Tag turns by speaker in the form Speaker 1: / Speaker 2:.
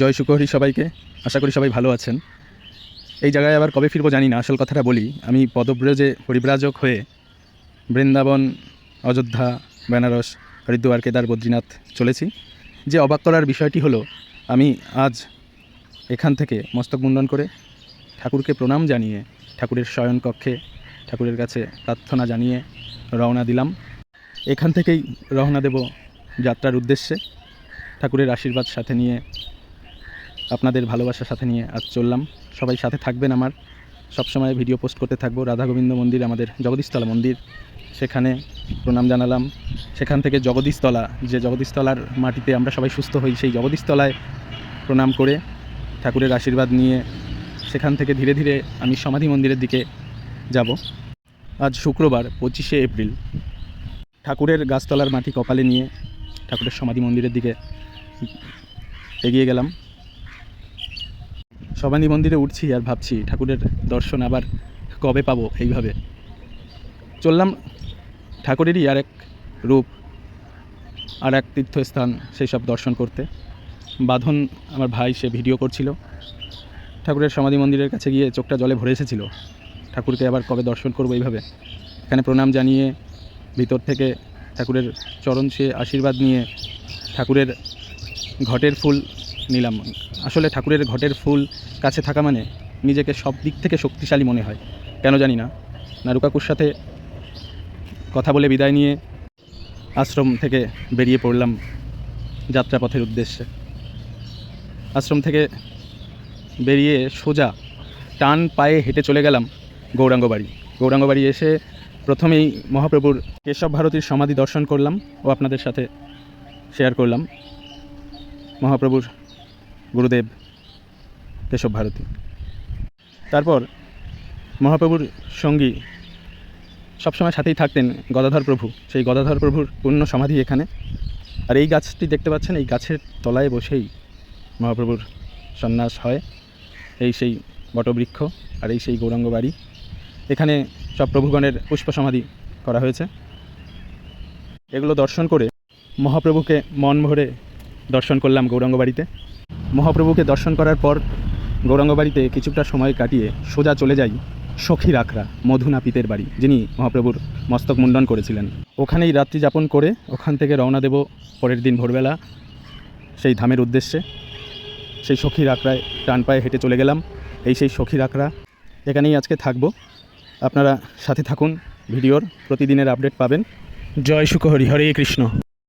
Speaker 1: জয় সুকহরি সবাইকে। আশা করি সবাই ভালো আছেন। এই জায়গায় আবার কবে ফিরবো জানি না, আসল কথাটা বলি। আমি পদব্রজে পরিব্রাজক হয়ে বৃন্দাবন, অযোধ্যা, বেনারস, হরিদ্বার, কেদার, বদ্রীনাথ চলেছি। যে অবাক করার বিষয়টি হলো, আমি আজ এখান থেকে মস্তক মুন্ডন করে ঠাকুরকে প্রণাম জানিয়ে, ঠাকুরের শয়ন কক্ষে, ঠাকুরের কাছে প্রার্থনা জানিয়ে রওনা দিলাম। এখান থেকেই রওনা দেব যাত্রার উদ্দেশ্যে। ঠাকুরের আশীর্বাদ সাথে নিয়ে আপনাদের ভালোবাসার সাথে নিয়ে আজ চললাম। সবাই সাথে থাকবেন আমার। সবসময় ভিডিও পোস্ট করতে থাকব। রাধা গোবিন্দ মন্দির, আমাদের জগদীশতলা মন্দির। সেখানে প্রণাম জানালাম। সেখান থেকে জগদীশতলা, যে জগদীশতলার মাটিতে আমরা সবাই সুস্থ হই, সেই জগদীশতলায় প্রণাম করে ঠাকুরের আশীর্বাদ নিয়ে সেখান থেকে ধীরে ধীরে আমি সমাধি মন্দিরের দিকে যাব। আজ শুক্রবার, পঁচিশে এপ্রিল। ঠাকুরের গাছতলার মাটি কপালে নিয়ে ঠাকুরের সমাধি মন্দিরের দিকে এগিয়ে গেলাম। সমাধি মন্দিরে উঠছি আর ভাবছি ঠাকুরের দর্শন আবার কবে পাবো এইভাবে। চললাম ঠাকুরেরই আর এক রূপ আর এক তীর্থস্থান সেই সব দর্শন করতে। বাঁধন আমার ভাই সে ভিডিও করছিল। ঠাকুরের সমাধি মন্দিরের কাছে গিয়ে চোখটা জলে ভরে এসেছিল। ঠাকুরকে আবার কবে দর্শন করব এইভাবে। এখানে প্রণাম জানিয়ে ভিতর থেকে ঠাকুরের চরণ সে আশীর্বাদ নিয়ে ঠাকুরের ঘটের ফুল নিলাম। আসলে ঠাকুরের ঘটের ফুল কাছে থাকা মানে নিজেকে সব দিক থেকে শক্তিশালী মনে হয়। কেন জানি না। নারুকাকুর সাথে কথা বলে বিদায় নিয়ে আশ্রম থেকে বেরিয়ে পড়লাম যাত্রাপথের উদ্দেশ্যে। আশ্রম থেকে বেরিয়ে সোজা টান পায়ে হেঁটে চলে গেলাম গৌরাঙ্গ বাড়ি গৌরাঙ্গ বাড়ি এসে প্রথমেই মহাপ্রভুর কেশব ভারতীর সমাধি দর্শন করলাম ও আপনাদের সাথে শেয়ার করলাম। মহাপ্রভুর গুরুদেব কেশব ভারতী। তারপর মহাপ্রভুর সঙ্গী সবসময় সাথেই থাকতেন গদাধর প্রভু। সেই গদাধর প্রভুর পূর্ণ সমাধি এখানে। আর এই গাছটি দেখতে পাচ্ছেন, এই গাছের তলায় বসেই মহাপ্রভুর সন্ন্যাস হয়। এই সেই বটবৃক্ষ আর এই সেই গৌরাঙ্গ বাড়ি। এখানে সব প্রভুগণের পুষ্প সমাধি করা হয়েছে। এগুলো দর্শন করে মহাপ্রভুকে মন ভরে দর্শন করলাম গৌরাঙ্গ বাড়িতে। মহাপ্রভুকে দর্শন করার পর গৌরাঙ্গ বাড়িতে কিছুটা সময় কাটিয়ে সোজা চলে যাই সখীর আখড়া মধু নাপিতের বাড়ি, যিনি মহাপ্রভুর মস্তক মুন্ডন করেছিলেন। ওখানেই রাত্রি যাপন করে ওখান থেকে রওনা দেব পরের দিন ভোরবেলা। সেই ধামের উদ্দেশ্যে। সেই সখীর আখড়ায় টান পায়ে হেঁটে চলে গেলাম। এই সেই সখীর আখড়া এখানেই আজকে থাকব। আপনারা সাথে থাকুন, ভিডিওর প্রতিদিনের আপডেট পাবেন। জয় সুখহরি হরে কৃষ্ণ।